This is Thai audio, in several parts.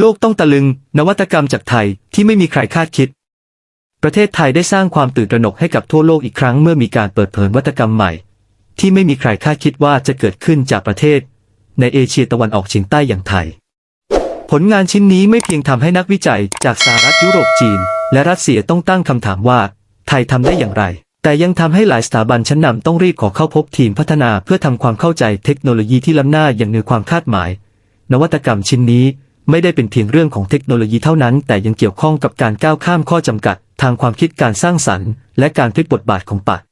โลกต้องตะลึง นวัตกรรมจากไทยที่ไม่มีใครคาดคิด ประเทศไทยได้สร้างความตื่นตระหนกให้กับทั่วโลกอีกครั้งเมื่อมีการเปิดเผยนวัตกรรมใหม่ ที่ไม่มีใครคาดคิดว่าจะเกิดขึ้นจากประเทศ ในเอเชียตะวันออกเฉียงใต้อย่างไทย ผลงานชิ้นนี้ไม่เพียงทำให้นักวิจัยจากสหรัฐยุโรปจีน และรัสเซียต้องตั้งคำถามว่า ไทยทำได้อย่างไร แต่ยังทำให้หลายสถาบันชั้นนำต้องรีบขอเข้าพบทีมพัฒนาเพื่อทำความเข้าใจเทคโนโลยีที่ล้ำหน้าอย่างเหนือความคาดหมาย นวัตกรรมชิ้นนี้ ไม่ได้เป็นเพียงเรื่องของเทคโนโลยีเท่านั้น แต่ยังเกี่ยวข้องกับการก้าวข้ามข้อจำกัด ทางความคิดการสร้างสรรค์ และการพลิกบทบาทของปัด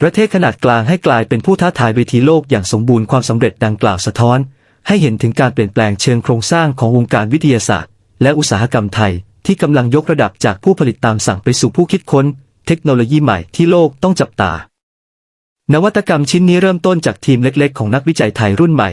ประเทศขนาดกลางให้กลายเป็นผู้ท้าทายเวทีโลกอย่างสมบูรณ์ความสำเร็จดังกล่าวสะท้อน ให้เห็นถึงการเปลี่ยนแปลงเชิงโครงสร้างของวงการวิทยาศาสตร์ และอุตสาหกรรมไทย ที่กำลังยกระดับจากผู้ผลิตตามสั่งไปสู่ผู้คิดค้น เทคโนโลยีใหม่ที่โลกต้องจับตา นวัตกรรมชิ้นนี้เริ่มต้นจากทีมเล็ก ๆ ของนักวิจัยไทยรุ่นใหม่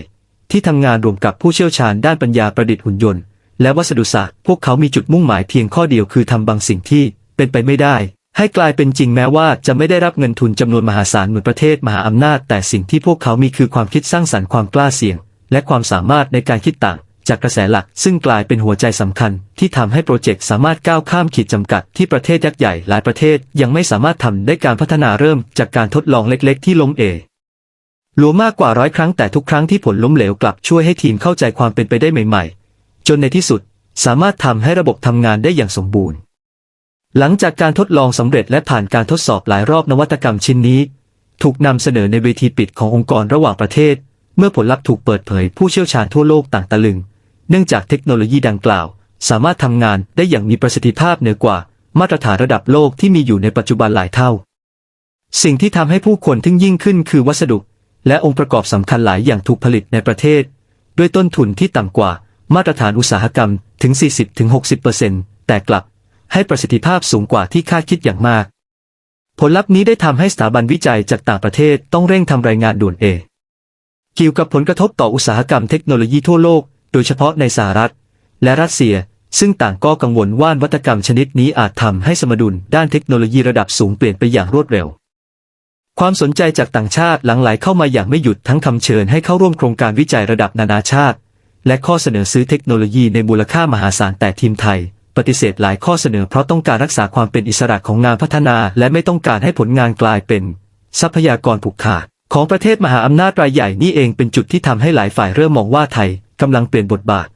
ที่ทำงานรวมกับผู้เชี่ยวชาญด้านปัญญาประดิษฐ์หุ่นยนต์ และวัสดุศาสตร์พวกเขามีจุดมุ่งหมายเพียงข้อเดียวคือทำบางสิ่งที่เป็นไปไม่ได้ ให้กลายเป็นจริงแม้ว่าจะไม่ได้รับเงินทุนจำนวนมหาศาลเหมือนประเทศมหาอำนาจ แต่สิ่งที่พวกเขามีคือความคิดสร้างสรรค์ความกล้าเสี่ยง และความสามารถในการคิดต่าง จากกระแสหลัก ซึ่งกลายเป็นหัวใจสำคัญ ที่ทำให้โปรเจกต์สามารถก้าวข้ามขีดจำกัดที่ประเทศยักษ์ใหญ่หลายประเทศ ยังไม่สามารถทำได้การพัฒนาเริ่มจากการทดลองเล็ก ๆ ที่ล้มเอห ลวมมากกว่าร้อยครั้งแต่ทุกครั้งที่ผลล้มเหลวกลับช่วยให้ทีมเข้าใจความเป็นไปได้ใหม่ๆ จนในที่สุดสามารถทำให้ระบบทำงานได้อย่างสมบูรณ์ หลังจากการทดลองสำเร็จและผ่านการทดสอบหลายรอบนวัตกรรมชิ้นนี้ ถูกนำเสนอในเวทีปิดขององค์กรระหว่างประเทศ เมื่อผลลัพธ์ถูกเปิดเผยผู้เชี่ยวชาญทั่วโลกต่างตะลึง เนื่องจากเทคโนโลยีดังกล่าว สามารถทำงานได้อย่างมีประสิทธิภาพเหนือกว่า มาตรฐานระดับโลกที่มีอยู่ในปัจจุบันหลายเท่า สิ่งที่ทำให้ผู้คนทึ่งยิ่งขึ้นคือวัสดุ และองค์ประกอบสำคัญหลายอย่างถูกผลิตในประเทศ ด้วยต้นทุนที่ต่ำกว่ามาตรฐานอุตสาหกรรมถึง 40-60%แต่กลับให้ประสิทธิภาพสูงกว่าที่คาดคิดอย่างมาก ผลลัพธ์นี้ได้ทำให้สถาบันวิจัยจากต่างประเทศต้องเร่งทำรายงานด่วนเอเกี่ยวกับผลกระทบต่ออุตสาหกรรมเทคโนโลยีทั่วโลก โดยเฉพาะในสหรัฐ และรัสเซีย ซึ่งต่างก็กังวลว่านวัตกรรมชนิดนี้อาจทำให้สมดุลด้านเทคโนโลยีระดับสูงเปลี่ยนไปอย่างรวดเร็ว ความสนใจจากต่างชาติหลั่งไหลเข้ามาอย่างไม่หยุดทั้งคำเชิญให้เข้าร่วมโครงการวิจัยระดับนานาชาติ และข้อเสนอซื้อเทคโนโลยีในมูลค่ามหาศาลแต่ทีมไทย ปฏิเสธหลายข้อเสนอเพราะต้องการรักษาความเป็นอิสระของงานพัฒนา และไม่ต้องการให้ผลงานกลายเป็น ทรัพยากรผูกขาดของประเทศมหาอำนาจรายใหญ่นี่เองเป็นจุดที่ทำให้หลายฝ่ายเริ่มมองว่าไทยกำลังเปลี่ยนบทบาท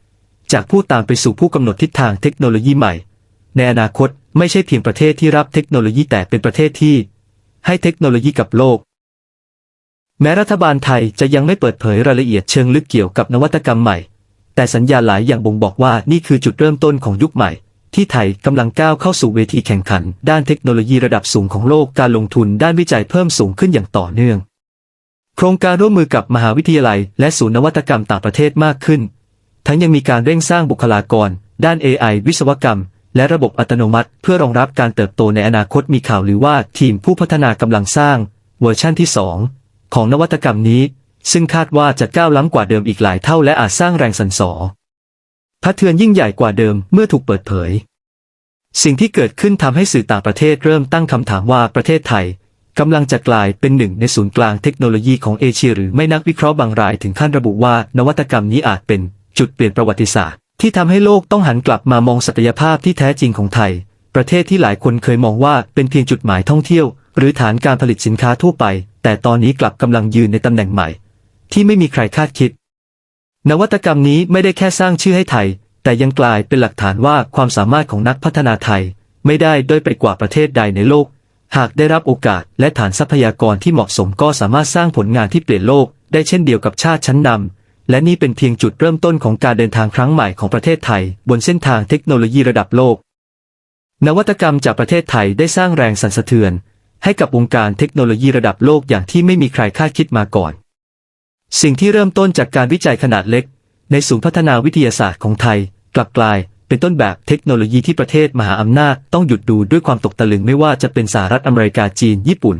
จากผู้ตามไปสู่ผู้กำหนดทิศทางเทคโนโลยีใหม่ ในอนาคตไม่ใช่เพียงประเทศที่รับเทคโนโลยีแต่เป็นประเทศที่ ให้เทคโนโลยีกับโลก แม้รัฐบาลไทยจะยังไม่เปิดเผยรายละเอียดเชิงลึกเกี่ยวกับนวัตกรรมใหม่ แต่สัญญาหลายอย่างบ่งบอกว่านี่คือจุดเริ่มต้นของยุคใหม่ ที่ไทยกำลังก้าวเข้าสู่เวทีแข่งขัน ด้านเทคโนโลยีระดับสูงของโลกการลงทุนด้านวิจัยเพิ่มสูงขึ้นอย่างต่อเนื่อง โครงการร่วมมือกับมหาวิทยาลัย และศูนย์นวัตกรรมต่างประเทศมากขึ้น ทั้งยังมีการเร่งสร้างบุคลากร ด้าน AI วิศวกรรม และระบบอัตโนมัติเพื่อรองรับการเติบโตในอนาคตมีข่าวหรือว่าทีมผู้พัฒนากำลังสร้างเวอร์ชั่นที่ 2 ของนวัตกรรมนี้ ซึ่งคาดว่าจะก้าวล้ำกว่าเดิมอีกหลายเท่าและอาจสร้างแรงสั่นสอพัดเทือนยิ่งใหญ่กว่าเดิมเมื่อถูกเปิดเผย สิ่งที่เกิดขึ้นทำให้สื่อต่างประเทศเริ่มตั้งคำถามว่าประเทศไทยกำลังจะกลายเป็นหนึ่งในศูนย์กลางเทคโนโลยีของเอเชียหรือไม่นักวิเคราะห์บางรายถึงขั้นระบุว่านวัตกรรมนี้อาจเป็นจุดเปลี่ยนประวัติศาสตร์ ที่ทำให้โลกต้องหันกลับมามองศักยภาพที่แท้จริงของไทย ประเทศที่หลายคนเคยมองว่าเป็นเพียงจุดหมายท่องเที่ยว หรือฐานการผลิตสินค้าทั่วไป แต่ตอนนี้กลับกำลังยืนในตำแหน่งใหม่ ที่ไม่มีใครคาดคิด นวัตกรรมนี้ไม่ได้แค่สร้างชื่อให้ไทย แต่ยังกลายเป็นหลักฐานว่าความสามารถของนักพัฒนาไทย ไม่ได้ด้อยไปกว่าประเทศใดในโลก หากได้รับโอกาสและฐานทรัพยากรที่เหมาะสมก็สามารถสร้างผลงานที่เปลี่ยนโลก ได้เช่นเดียวกับชาติชั้นนำ และนี่เป็นเพียงจุดเริ่มต้นของการเดินทางครั้งใหม่ของประเทศไทย บนเส้นทางเทคโนโลยีระดับโลก นวัตกรรมจากประเทศไทยได้สร้างแรงสั่นสะเทือน ให้กับวงการเทคโนโลยีระดับโลกอย่างที่ไม่มีใครคาดคิดมาก่อน สิ่งที่เริ่มต้นจากการวิจัยขนาดเล็ก ในศูนย์พัฒนาวิทยาศาสตร์ของไทย กลับกลายเป็นต้นแบบเทคโนโลยีที่ประเทศมหาอำนาจต้องหยุดดูด้วยความตกตะลึงไม่ว่าจะเป็นสหรัฐอเมริกาจีนญี่ปุ่น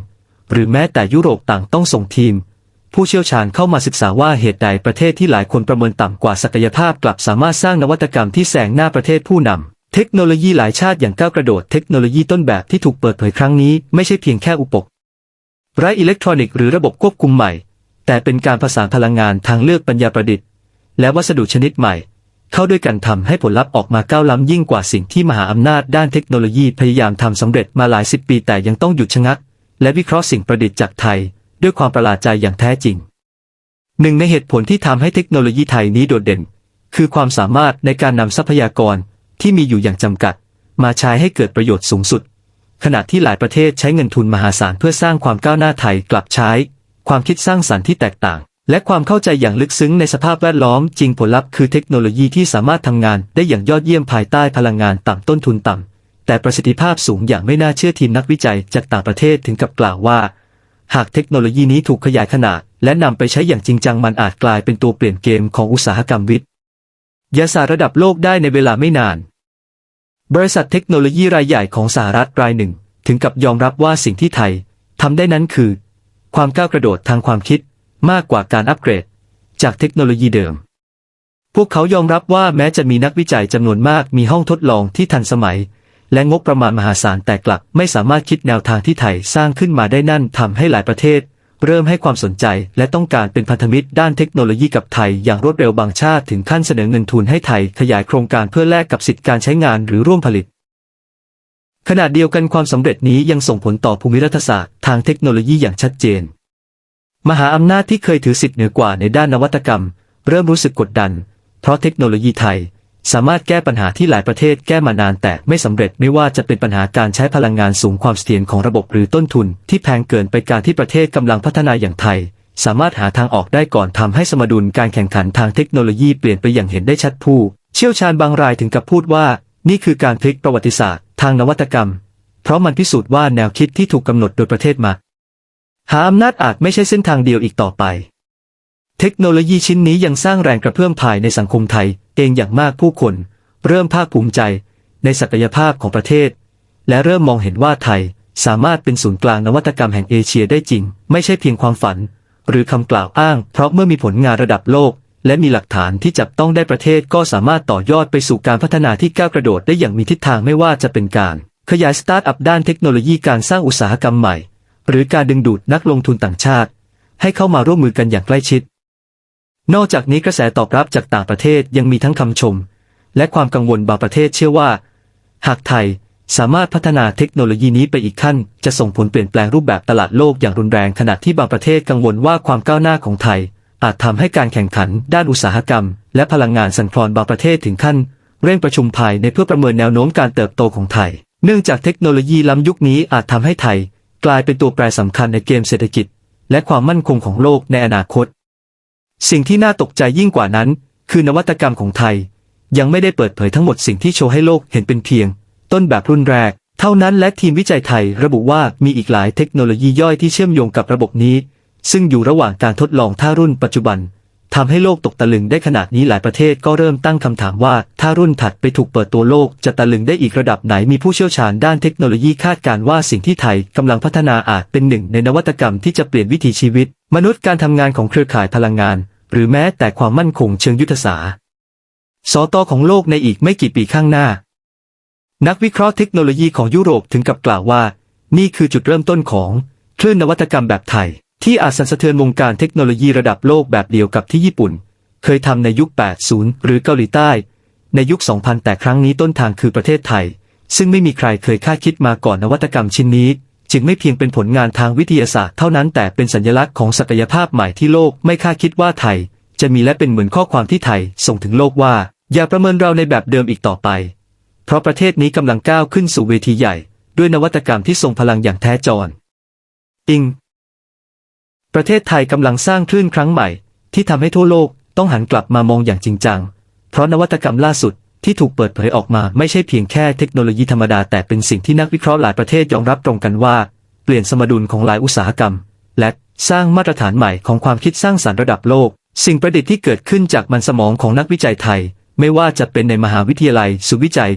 หรือแม้แต่ยุโรปต่างต้องส่งทีม ผู้เชี่ยวชาญเข้ามาศึกษาว่าเหตุใดประเทศที่หลายคนประเมินต่ำกว่าศักยภาพกลับสามารถสร้างนวัตกรรมที่แซงหน้าประเทศผู้นำเทคโนโลยีหลายชาติอย่างก้าวกระโดดเทคโนโลยีต้นแบบที่ถูกเปิดเผยครั้งนี้ไม่ใช่เพียงแค่อุปกรณ์ไร้อิเล็กทรอนิกส์หรือระบบควบคุมใหม่ แต่เป็นการผสานพลังงานทางเลือกปัญญาประดิษฐ์ และวัสดุชนิดใหม่ เข้าด้วยกันทำให้ผลลัพธ์ออกมาก้าวล้ำยิ่งกว่าสิ่งที่มหาอำนาจด้านเทคโนโลยีพยายามทำสำเร็จมาหลายสิบปีแต่ยังต้องหยุดชะงัก และวิเคราะห์สิ่งประดิษฐ์จากไทย ด้วยความประหลาดใจอย่างแท้จริง หนึ่งในเหตุผลที่ทำให้เทคโนโลยีไทยนี้โดดเด่น คือความสามารถในการนำทรัพยากรที่มีอยู่อย่างจำกัด มาใช้ให้เกิดประโยชน์สูงสุด ขณะที่หลายประเทศใช้เงินทุนมหาศาลเพื่อสร้างความก้าวหน้าไทยกลับใช้ ความคิดสร้างสรรค์ที่แตกต่าง และความเข้าใจอย่างลึกซึ้งในสภาพแวดล้อมจริงผลลัพธ์คือเทคโนโลยีที่สามารถทำงานได้อย่างยอดเยี่ยมภายใต้พลังงานต่ำต้นทุนต่ำแต่ประสิทธิภาพสูงอย่างไม่น่าเชื่อทีมนักวิจัยจากต่างประเทศถึงกับกล่าวว่า หากเทคโนโลยีนี้ถูกขยายขนาด และนำไปใช้อย่างจริงจังมันอาจกลายเป็นตัวเปลี่ยนเกมของอุตสาหกรรมวิทยาศาสตร์ระดับโลกได้ในเวลาไม่นาน บริษัทเทคโนโลยีรายใหญ่ของสหรัฐรายหนึ่ง ถึงกับยอมรับว่าสิ่งที่ไทยทำได้นั้นคือ ความก้าวกระโดดทางความคิดมากกว่าการอัปเกรด จากเทคโนโลยีเดิม พวกเขายอมรับว่าแม้จะมีนักวิจัยจำนวนมากมีห้องทดลองที่ทันสมัย และงบประมาณมหาศาลแต่กลับไม่สามารถคิดแนวทางที่ไทยสร้างขึ้นมาได้นั่นทำให้หลายประเทศ เริ่มให้ความสนใจและต้องการเป็นพันธมิตรด้านเทคโนโลยีกับไทยอย่างรวดเร็วบางชาติถึงขั้นเสนอเงินทุนให้ไทยขยายโครงการเพื่อแลกกับสิทธิการใช้งานหรือร่วมผลิตขณะเดียวกันความสำเร็จนี้ยังส่งผลต่อภูมิรัฐศาสตร์ทางเทคโนโลยีอย่างชัดเจน มหาอำนาจที่เคยถือสิทธิ์เหนือกว่าในด้านนวัตกรรม เริ่มรู้สึกกดดัน เพราะเทคโนโลยีไทย สามารถแก้ปัญหาที่หลายประเทศแก้มานานแต่ไม่สำเร็จไม่ว่าจะเป็นปัญหาการใช้พลังงานสูงความเสถียรของระบบหรือต้นทุน ที่แพงเกินไปการที่ประเทศกำลังพัฒนาอย่างไทย สามารถหาทางออกได้ก่อนทำให้สมดุลการแข่งขันทางเทคโนโลยีเปลี่ยนไปอย่างเห็นได้ชัดผู้ เชี่ยวชาญบางรายถึงกับพูดว่า นี่คือการพลิกประวัติศาสตร์ทางนวัตกรรม เพราะมันพิสูจน์ว่าแนวคิดที่ถูกกำหนดโดยประเทศมา หาอำนาจอาจไม่ใช่เส้นทางเดียวอีกต่อไป เทคโนโลยีชิ้นนี้ยังสร้างแรงกระเพื่อมภายในสังคมไทย เองอย่างมากผู้คน เริ่มภาคภูมิใจในศักยภาพของประเทศ และเริ่มมองเห็นว่าไทยสามารถเป็นศูนย์กลางนวัตกรรมแห่งเอเชียได้จริง ไม่ใช่เพียงความฝัน หรือคำกล่าวอ้าง เพราะเมื่อมีผลงานระดับโลก และมีหลักฐานที่จับต้องได้ประเทศก็สามารถต่อยอดไปสู่การพัฒนาที่ก้าวกระโดดได้อย่างมีทิศทางไม่ว่าจะเป็นการ ขยายสตาร์ทอัพด้านเทคโนโลยีการสร้างอุตสาหกรรมใหม่ หรือการดึงดูดนักลงทุนต่างชาติ ให้เข้ามาร่วมมือกันอย่างใกล้ชิด นอกจากนี้กระแสตอบรับจากต่างประเทศยังมีทั้งคำชม และความกังวลบางประเทศเชื่อว่า หากไทยสามารถพัฒนาเทคโนโลยีนี้ไปอีกขั้น จะส่งผลเปลี่ยนแปลงรูปแบบตลาดโลกอย่างรุนแรงขณะที่บางประเทศกังวลว่าความก้าวหน้าของไทย อาจทำให้การแข่งขันด้านอุตสาหกรรม และพลังงานสั่นคลอนบางประเทศถึงขั้น เร่งประชุมภายในเพื่อประเมินแนวโน้มการเติบโตของไทย เนื่องจากเทคโนโลยีล้ำยุคนี้อาจทำให้ไทย กลายเป็นตัวแปรสำคัญในเกมเศรษฐกิจ และความมั่นคงของโลกในอนาคต สิ่งที่น่าตกใจยิ่งกว่านั้น คือนวัตกรรมของไทย ยังไม่ได้เปิดเผยทั้งหมดสิ่งที่โชว์ให้โลกเห็นเป็นเพียง ต้นแบบรุ่นแรก เท่านั้นและทีมวิจัยไทยระบุว่ามีอีกหลายเทคโนโลยีย่อยที่เชื่อมโยงกับระบบนี้ ซึ่งอยู่ระหว่างการทดลองถ้ารุ่นปัจจุบันทำให้โลกตกตะลึงได้ขนาดนี้หลายประเทศก็เริ่มตั้งคำถามว่า ถ้ารุ่นถัดไปถูกเปิดตัวโลกจะตะลึงได้อีกระดับไหนมีผู้เชี่ยวชาญด้านเทคโนโลยีคาดการณ์ว่าสิ่งที่ไทยกำลังพัฒนาอาจเป็นหนึ่งในนวัตกรรมที่จะเปลี่ยนวิถีชีวิต มนุษย์การทำงานของเครือข่ายพลังงาน หรือแม้แต่ความมั่นคงเชิงยุทธศาสตร์สตของโลกในอีกไม่กี่ปีข้างหน้า นักวิเคราะห์เทคโนโลยีของยุโรปถึงกับกล่าวว่า นี่คือจุดเริ่มต้นของคลื่นนวัตกรรมแบบไทย ที่อาจสั่นสะเทือนวงการเทคโนโลยีระดับโลกแบบเดียวกับที่ญี่ปุ่น เคยทำในยุค 80 หรือเกาหลีใต้ ในยุค 2000 แต่ครั้งนี้ต้นทางคือประเทศไทย ซึ่งไม่มีใครเคยคาดคิดมาก่อนนวัตกรรมชิ้นนี้ จึงไม่เพียงเป็นผลงานทางวิทยาศาสตร์เท่านั้นแต่เป็นสัญลักษณ์ของศักยภาพใหม่ที่โลกไม่คาดคิดว่าไทย จะมีและเป็นเหมือนข้อความที่ไทย ส่งถึงโลกว่า อย่าประเมินเราในแบบเดิมอีกต่อไป เพราะประเทศนี้กำลังก้าวขึ้นสู่เวทีใหญ่ ด้วยนวัตกรรมที่ทรงพลังอย่างแท้จรอิง ประเทศไทยกำลังสร้างคลื่นครั้งใหม่ ที่ทำให้ทั่วโลกต้องหันกลับมามองอย่างจริงจัง เพราะนวัตกรรมล่าสุดที่ถูกเปิดเผยออกมาไม่ใช่เพียงแค่เทคโนโลยีธรรมดาแต่เป็นสิ่งที่นักวิเคราะห์หลายประเทศยอมรับตรงกันว่า เปลี่ยนสมดุลของหลายอุตสาหกรรม และสร้างมาตรฐานใหม่ของความคิดสร้างสรรค์ระดับโลก สิ่งประดิษฐ์ที่เกิดขึ้นจากมันสมองของนักวิจัยไทย ไม่ว่าจะเป็นในมหาวิทยาลัยสุวิจัย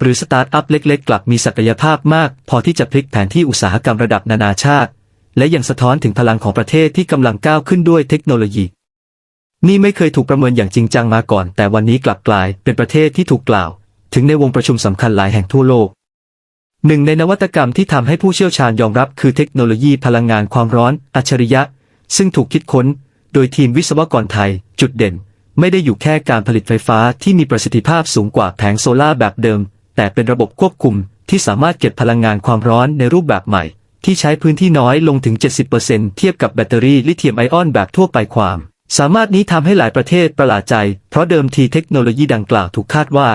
หรือสตาร์ทอัพเล็ก ๆ กลับมีศักยภาพมาก พอที่จะพลิกแผนที่อุตสาหกรรมระดับนานาชาติ และยังสะท้อนถึงพลังของประเทศที่กำลังก้าวขึ้นด้วยเทคโนโลยี นี่ไม่เคยถูกประเมินอย่างจริงจังมาก่อน แต่วันนี้กลับกลายเป็นประเทศที่ถูกกล่าว ถึงในวงประชุมสำคัญหลายแห่งทั่วโลกหนึ่งในนวัตกรรมที่ทำให้ผู้เชี่ยวชาญยอมรับคือเทคโนโลยีพลังงานความร้อน อัจฉริยะ ซึ่งถูกคิดค้น โดยทีมวิศวกรไทย จุดเด่น ไม่ได้อยู่แค่การผลิตไฟฟ้าที่มีประสิทธิภาพสูงกว่าแผงโซลาร์แบบเดิม แต่เป็นระบบควบคุมที่สามารถเก็บพลังงานความร้อนในรูปแบบใหม่ ที่ใช้พื้นที่น้อยลงถึง 70%เทียบกับแบตเตอรี่ลิเธียมไอออนแบบทั่วไปความ สามารถนี้ทำให้หลายประเทศประหลาดใจ เพราะเดิมทีเทคโนโลยีดังกล่าวถูกคาดว่า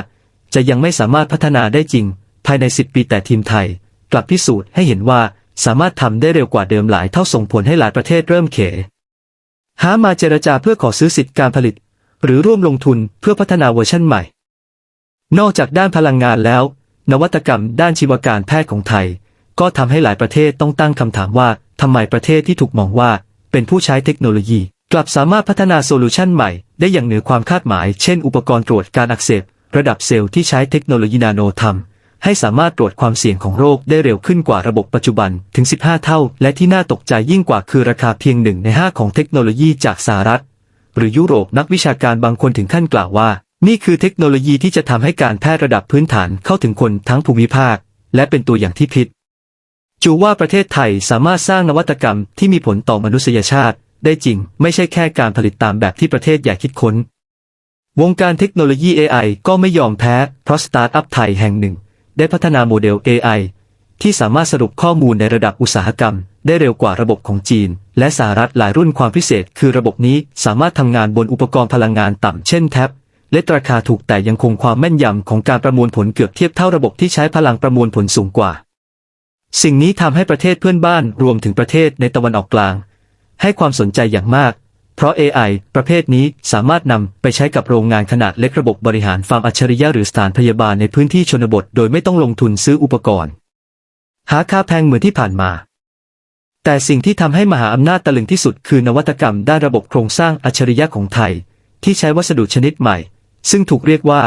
จะยังไม่สามารถพัฒนาได้จริง ภายใน 10 ปีแต่ทีมไทย กลับพิสูจน์ให้เห็นว่าสามารถทำได้เร็วกว่าเดิมหลายเท่าส่งผลให้หลายประเทศเริ่มเข หามาเจรจาเพื่อขอซื้อสิทธิการผลิต หรือร่วมลงทุนเพื่อพัฒนาเวอร์ชันใหม่ นอกจากด้านพลังงานแล้ว นวัตกรรมด้านชีวการแพทย์ของไทย ก็ทำให้หลายประเทศต้องตั้งคำถามว่าทำไมประเทศที่ถูกมองว่าเป็นผู้ใช้เทคโนโลยี กลับสามารถพัฒนาโซลูชันใหม่ได้อย่างเหนือความคาดหมาย เช่น อุปกรณ์ตรวจการอักเสบระดับเซลล์ที่ใช้เทคโนโลยีนาโนทำ ให้สามารถตรวจความเสี่ยงของโรคได้เร็วขึ้นกว่าระบบปัจจุบันถึง 15 เท่า และที่น่าตกใจยิ่งกว่าคือราคาเพียงหนึ่งในห้าของเทคโนโลยีจากสหรัฐ หรือยุโรปนักวิชาการบางคนถึงขั้นกล่าวว่า นี่คือเทคโนโลยีที่จะทำให้การแพทย์ระดับพื้นฐานเข้าถึงคนทั้งภูมิภาค และเป็นตัวอย่างที่พิษจูว่าประเทศไทยสามารถสร้างนวัตกรรมที่มีผลต่อมนุษยชาติ ได้จริง ไม่ใช่แค่การผลิตตามแบบที่ประเทศอยากคิดค้น วงการเทคโนโลยี AI ก็ไม่ยอมแพ้เพราะสตาร์ทอัพไทยแห่งหนึ่ง ได้พัฒนาโมเดล AI ที่สามารถสรุปข้อมูลในระดับอุตสาหกรรม ได้เร็วกว่าระบบของจีน และสหรัฐหลายรุ่นความพิเศษ คือระบบนี้สามารถทำงานบนอุปกรณ์พลังงานต่ำเช่นแท็บและราคาถูกแต่ยังคงความแม่นยำของการประมวลผลเกือบเทียบเท่าระบบที่ใช้พลังประมวลผลสูงกว่า สิ่งนี้ทำให้ประเทศเพื่อนบ้านรวมถึงประเทศในตะวันออกกลาง ให้ความสนใจอย่างมาก เพราะ AI ประเภทนี้สามารถนำไปใช้กับโรงงานขนาดเล็กระบบบริหารฟาร์มอัจฉริยะหรือสถานพยาบาลในพื้นที่ชนบทโดยไม่ต้องลงทุนซื้ออุปกรณ์ หาค่าแพงเหมือนที่ผ่านมา แต่สิ่งที่ทำให้มหาอำนาจตะลึงที่สุดคือนวัตกรรมด้านระบบโครงสร้างอัจฉริยะของไทย ที่ใช้วัสดุชนิดใหม่ ซึ่งถูกเรียกว่า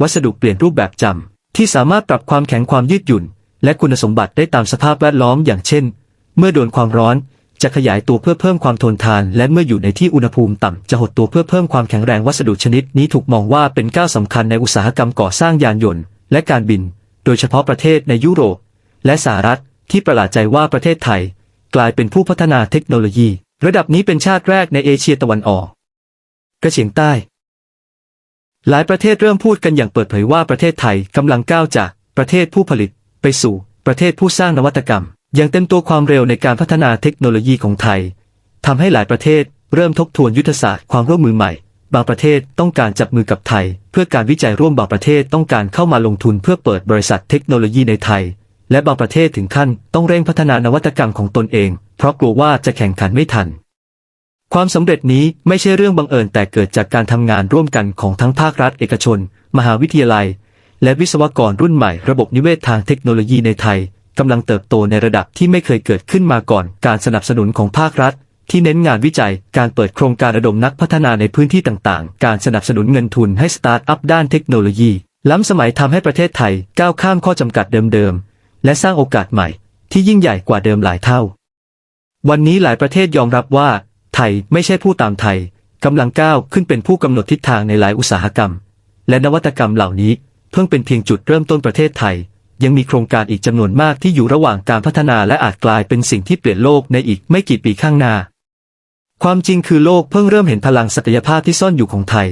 วัสดุเปลี่ยนรูปแบบจำที่สามารถปรับความแข็งความยืดหยุ่น และคุณสมบัติได้ตามสภาพแวดล้อมอย่างเช่น เมื่อโดนความร้อน จะขยายตัวเพื่อเพิ่มความทนทาน และเมื่ออยู่ในที่อุณหภูมิต่ำจะหดตัวเพื่อเพิ่มความแข็งแรงวัสดุชนิดนี้ถูกมองว่าเป็นก้าวสำคัญในอุตสาหกรรมก่อสร้างยานยนต์ และการบิน โดยเฉพาะประเทศในยุโรป และสหรัฐที่ประหลาดใจว่าประเทศไทย กลายเป็นผู้พัฒนาเทคโนโลยี ระดับนี้เป็นชาติแรกในเอเชียตะวันออกกระเฉียงใต้ หลายประเทศเริ่มพูดกันอย่างเปิดเผยว่าประเทศไทยกำลังก้าวจากประเทศผู้ผลิต ไปสู่ประเทศผู้สร้างนวัตกรรม อย่างเต็มตัวความเร็วในการพัฒนาเทคโนโลยีของไทยทำให้หลายประเทศเริ่มทบทวนยุทธศาสตร์ความร่วมมือใหม่ บางประเทศต้องการจับมือกับไทย เพื่อการวิจัยร่วมบางประเทศต้องการเข้ามาลงทุนเพื่อเปิดบริษัทเทคโนโลยีในไทย และบางประเทศถึงขั้นต้องเร่งพัฒนานวัตกรรมของตนเอง เพราะกลัวว่าจะแข่งขันไม่ทัน ความสำเร็จนี้ไม่ใช่เรื่องบังเอิญแต่เกิดจากการทำงานร่วมกันของทั้งภาครัฐเอกชน มหาวิทยาลัย และวิศวกรรุ่นใหม่ระบบนิเวศทางเทคโนโลยีในไทย กำลังเติบโตในระดับที่ไม่เคยเกิดขึ้นมาก่อน การสนับสนุนของภาครัฐ ที่เน้นงานวิจัย การเปิดโครงการระดมนักพัฒนาในพื้นที่ต่างๆ การสนับสนุนเงินทุนให้สตาร์ทอัพด้านเทคโนโลยี ล้ำสมัยทำให้ประเทศไทยก้าวข้ามข้อจำกัดเดิมๆ และสร้างโอกาสใหม่ ที่ยิ่งใหญ่กว่าเดิมหลายเท่า วันนี้หลายประเทศยอมรับว่า ไทยไม่ใช่ผู้ตามไทยกำลังก้าวขึ้นเป็นผู้กำหนดทิศทางในหลายอุตสาหกรรม และนวัตกรรมเหล่านี้เพิ่งเป็นเพียงจุดเริ่มต้นประเทศไทย ยังมีโครงการอีกจำนวนมากที่อยู่ระหว่างการพัฒนาและอาจกลายเป็นสิ่งที่เปลี่ยนโลกในอีกไม่กี่ปีข้างหน้า ความจริงคือโลกเพิ่งเริ่มเห็นพลังศักยภาพที่ซ่อนอยู่ของไทย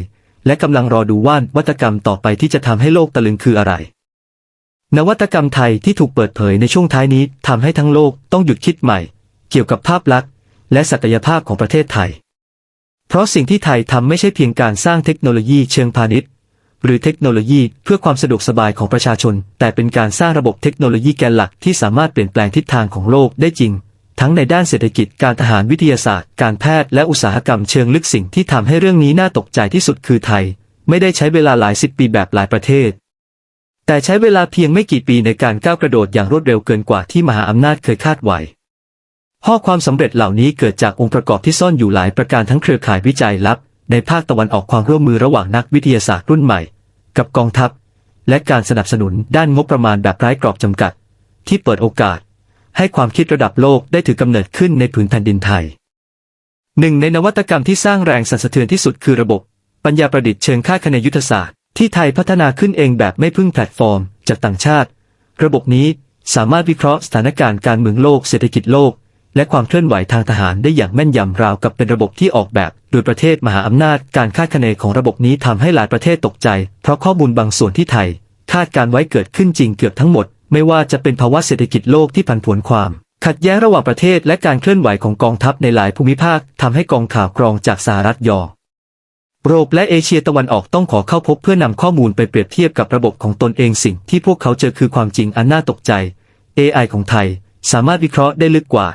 และกำลังรอดูว่านวัตกรรมต่อไปที่จะทำให้โลกตะลึงคืออะไร นวัตกรรมไทยที่ถูกเปิดเผยในช่วงท้ายนี้ทำให้ทั้งโลกต้องหยุดคิดใหม่ เกี่ยวกับภาพลักษณ์ และศักยภาพของประเทศไทย เพราะสิ่งที่ไทยทำไม่ใช่เพียงการสร้างเทคโนโลยีเชิงพาณิชย์ หรือเทคโนโลยีเพื่อความสะดวกสบายของประชาชน แต่เป็นการสร้างระบบเทคโนโลยีแกนหลักที่สามารถเปลี่ยนแปลงทิศทางของโลกได้จริง ทั้งในด้านเศรษฐกิจการทหารวิทยาศาสตร์ การแพทย์และอุตสาหกรรมเชิงลึกสิ่งที่ทำให้เรื่องนี้น่าตกใจที่สุดคือไทย ไม่ได้ใช้เวลาหลายสิบปีแบบหลายประเทศ แต่ใช้เวลาเพียงไม่กี่ปีในการก้าวกระโดดอย่างรวดเร็วเกินกว่าที่มหาอำนาจเคยคาดไว้ข้อความสำเร็จเหล่านี้เกิดจากองค์ประกอบที่ซ่อนอยู่หลายประการทั้งเครือข่ายวิจัยลับ ในภาคตะวันออกความร่วมมือระหว่างนักวิทยาศาสตร์รุ่นใหม่ กับกองทัพ และการสนับสนุนด้านงบประมาณแบบไร้กรอบจำกัด ที่เปิดโอกาส ให้ความคิดระดับโลกได้ถือกำเนิดขึ้นในผืนแผ่นดินไทยหนึ่งในนวัตกรรมที่สร้างแรงสั่นสะเทือนที่สุดคือระบบ ปัญญาประดิษฐ์เชิงค่าคะเนยุทธศาสตร์ที่ไทยพัฒนาขึ้นเองแบบไม่พึ่งแพลตฟอร์ม จากต่างชาติ ระบบนี้สามารถวิเคราะห์สถานการณ์การเมืองโลกเศรษฐกิจโลก และความเคลื่อนไหวทางทหารได้อย่างแม่นยำราวกับเป็นระบบที่ออกแบบ โดยประเทศมหาอำนาจการคาดคะเนของระบบนี้ทำให้หลายประเทศตกใจ เพราะข้อมูลบางส่วนที่ไทย คาดการไว้เกิดขึ้นจริงเกือบทั้งหมด ไม่ว่าจะเป็นภาวะเศรษฐกิจโลกที่ผันผวนความ ขัดแย้งระหว่างประเทศและการเคลื่อนไหวของกองทัพในหลายภูมิภาคทำให้กองข่าวกรองจากสหรัฐยอโรปและเอเชียตะวันออกต้องขอเข้าพบเพื่อนำข้อมูลไปเปรียบเทียบกับระบบของตนเองสิ่งที่พวกเขาเจอคือความจริงอันน่าตกใจ AI ของไทย สามารถวิเคราะห์ได้ลึกกว่า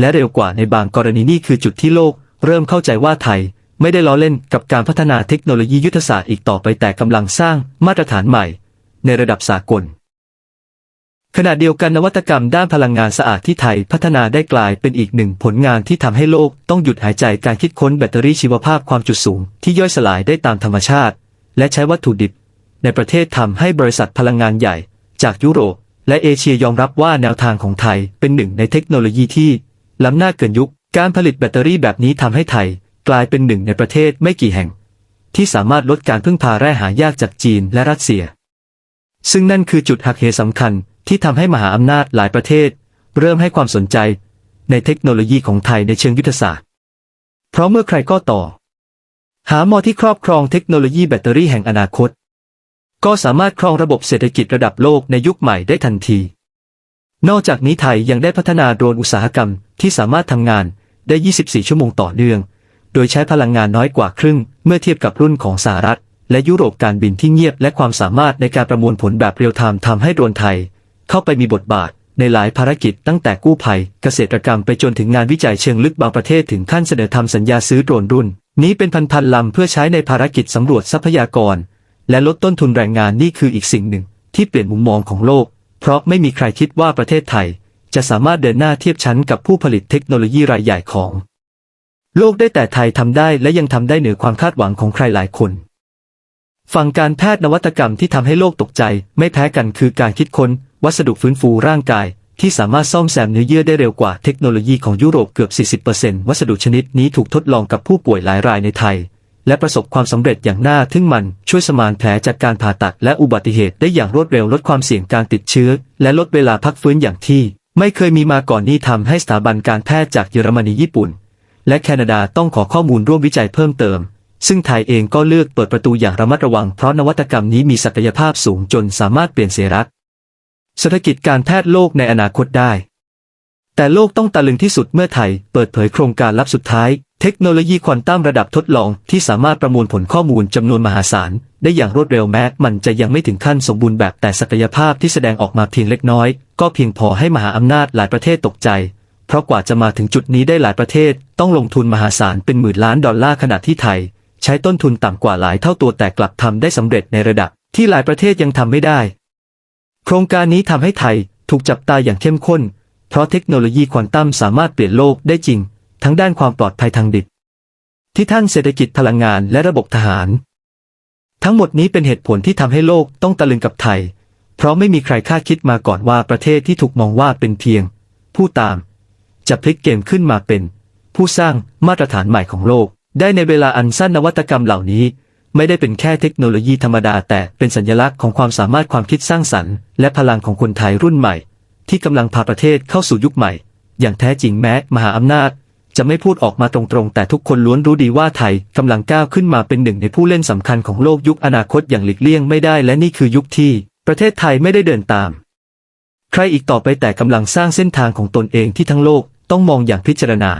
และเร็วกว่าในบางกรณีนี่คือจุดที่โลก เริ่มเข้าใจว่าไทย ไม่ได้ล้อเล่นกับการพัฒนาเทคโนโลยียุทธศาสตร์อีกต่อไปแต่กำลังสร้างมาตรฐานใหม่ ในระดับสากล ขณะเดียวกันนวัตกรรมด้านพลังงานสะอาดที่ไทยพัฒนาได้กลายเป็นอีกหนึ่งผลงานที่ทำให้โลกต้องหยุดหายใจการคิดค้นแบตเตอรี่ชีวภาพความจุสูง ที่ย่อยสลายได้ตามธรรมชาติ และใช้วัตถุดิบ ในประเทศทำให้บริษัทพลังงานใหญ่ จากยุโรปและเอเชียยอมรับว่าแนวทางของไทยเป็นหนึ่งในเทคโนโลยีที่ ล้ำหน้าเกินยุค การผลิตแบตเตอรี่แบบนี้ทำให้ไทย กลายเป็นหนึ่งในประเทศไม่กี่แห่ง ที่สามารถลดการพึ่งพาแร่หายากจากจีนและรัสเซีย ซึ่งนั่นคือจุดหักเหสำคัญที่ทำให้มหาอำนาจหลายประเทศ เริ่มให้ความสนใจ ในเทคโนโลยีของไทยในเชิงยุทธศาสตร์ เพราะเมื่อใครก็ต่อ หามอที่ครอบครองเทคโนโลยีแบตเตอรี่แห่งอนาคต ก็สามารถครองระบบเศรษฐกิจระดับโลกในยุคใหม่ได้ทันที นอกจากนี้ไทยยังได้พัฒนาโดรนอุตสาหกรรมที่สามารถทำงานได้ 24 ชั่วโมงต่อเนื่อง โดยใช้พลังงานน้อยกว่าครึ่ง เมื่อเทียบกับรุ่นของสหรัฐ และยุโรปการบินที่เงียบและความสามารถในการประมวลผลแบบเรียลไทม์ทำให้โดรนไทย เข้าไปมีบทบาทในหลายภารกิจตั้งแต่กู้ภัย เกษตรกรรมไปจนถึงงานวิจัยเชิงลึกบางประเทศถึงขั้นเสนอทำสัญญาซื้อโดรนรุ่น นี้เป็นพันๆลำเพื่อใช้ในภารกิจสำรวจทรัพยากร และลดต้นทุนแรงงานนี่คืออีกสิ่งหนึ่ง ที่เปลี่ยนมุมมองของโลก เพราะไม่มีใครคิดว่าประเทศไทย จะสามารถเดินหน้าเทียบชั้นกับผู้ผลิตเทคโนโลยีรายใหญ่ของ โลกได้แต่ไทยทำได้และยังทำได้เหนือความคาดหวังของใครหลายคนฝั่งการแพทย์นวัตกรรมที่ทำให้โลกตกใจ ไม่แพ้กันคือการคิดค้น วัสดุฟื้นฟูร่างกาย ที่สามารถซ่อมแซมเนื้อเยื่อได้เร็วกว่าเทคโนโลยีของยุโรปเกือบ 40%วัสดุชนิดนี้ถูกทดลองกับผู้ป่วยหลายรายในไทย และประสบความสำเร็จอย่างน่าทึ่งมันช่วยสมานแผลจากการผ่าตัดและอุบัติเหตุได้อย่างรวดเร็วลดความเสี่ยงการติดเชื้อ และลดเวลาพักฟื้นอย่างที่ ไม่เคยมีมาก่อนนี้ทำให้สถาบันการแพทย์จากเยอรมนีญี่ปุ่น และแคนาดาต้องขอข้อมูลร่วมวิจัยเพิ่มเติม ซึ่งไทยเองก็เลือกเปิดประตูอย่างระมัดระวังเพราะนวัตกรรมนี้มีศักยภาพสูงจนสามารถเปลี่ยนเสรักเศรษฐกิจการแพทย์โลกในอนาคตได้ แต่โลกต้องตะลึงที่สุดเมื่อไทย เปิดเผยโครงการลับสุดท้าย เทคโนโลยีควอนตัมระดับทดลองที่สามารถประมวลผลข้อมูลจำนวนมหาศาล ได้อย่างรวดเร็วแม้มันจะยังไม่ถึงขั้นสมบูรณ์แบบแต่ศักยภาพที่แสดงออกมาเพียงเล็กน้อย ก็เพียงพอให้มหาอำนาจหลายประเทศตกใจ เพราะกว่าจะมาถึงจุดนี้ได้หลายประเทศ ต้องลงทุนมหาศาลเป็นหมื่นล้านดอลลาร์ขณะที่ไทย ใช้ต้นทุนต่ำกว่าหลายเท่าตัวแต่กลับทำได้สำเร็จในระดับ ที่หลายประเทศยังทำไม่ได้ โครงการนี้ทำให้ไทยถูกจับตาอย่างเข้มข้น เพราะเทคโนโลยีควอนตัมสามารถเปลี่ยนโลกได้จริง ทั้งด้านความปลอดภัยทางดิบที่ท่านเศรษฐกิจพลังงานและระบบทหาร ทั้งหมดนี้เป็นเหตุผลที่ทำให้โลกต้องตะลึงกับไทย เพราะไม่มีใครคาดคิดมาก่อนว่าประเทศที่ถูกมองว่าเป็นเพียง ผู้ตาม จะพลิกเกมขึ้นมาเป็น ผู้สร้างมาตรฐานใหม่ของโลก ได้ในเวลาอันสั้นนวัตกรรมเหล่านี้ ไม่ได้เป็นแค่เทคโนโลยีธรรมดา แต่เป็นสัญลักษณ์ของความสามารถความคิดสร้างสรรค์และพลังของคนไทยรุ่นใหม่ ที่กำลังพาประเทศเข้าสู่ยุคใหม่ อย่างแท้จริงแม้ มหาอำนาจ จะไม่พูดออกมาตรงๆ แต่ทุกคนล้วนรู้ดีว่าไทยกำลังก้าวขึ้นมาเป็นหนึ่งในผู้เล่นสำคัญของโลกยุคอนาคตอย่างหลีกเลี่ยงไม่ได้และนี่คือยุคที่ประเทศไทยไม่ได้เดินตาม ใครอีกต่อไปแต่กำลังสร้างเส้นทางของตนเองที่ทั้งโลกต้องมองอย่างพิจารณา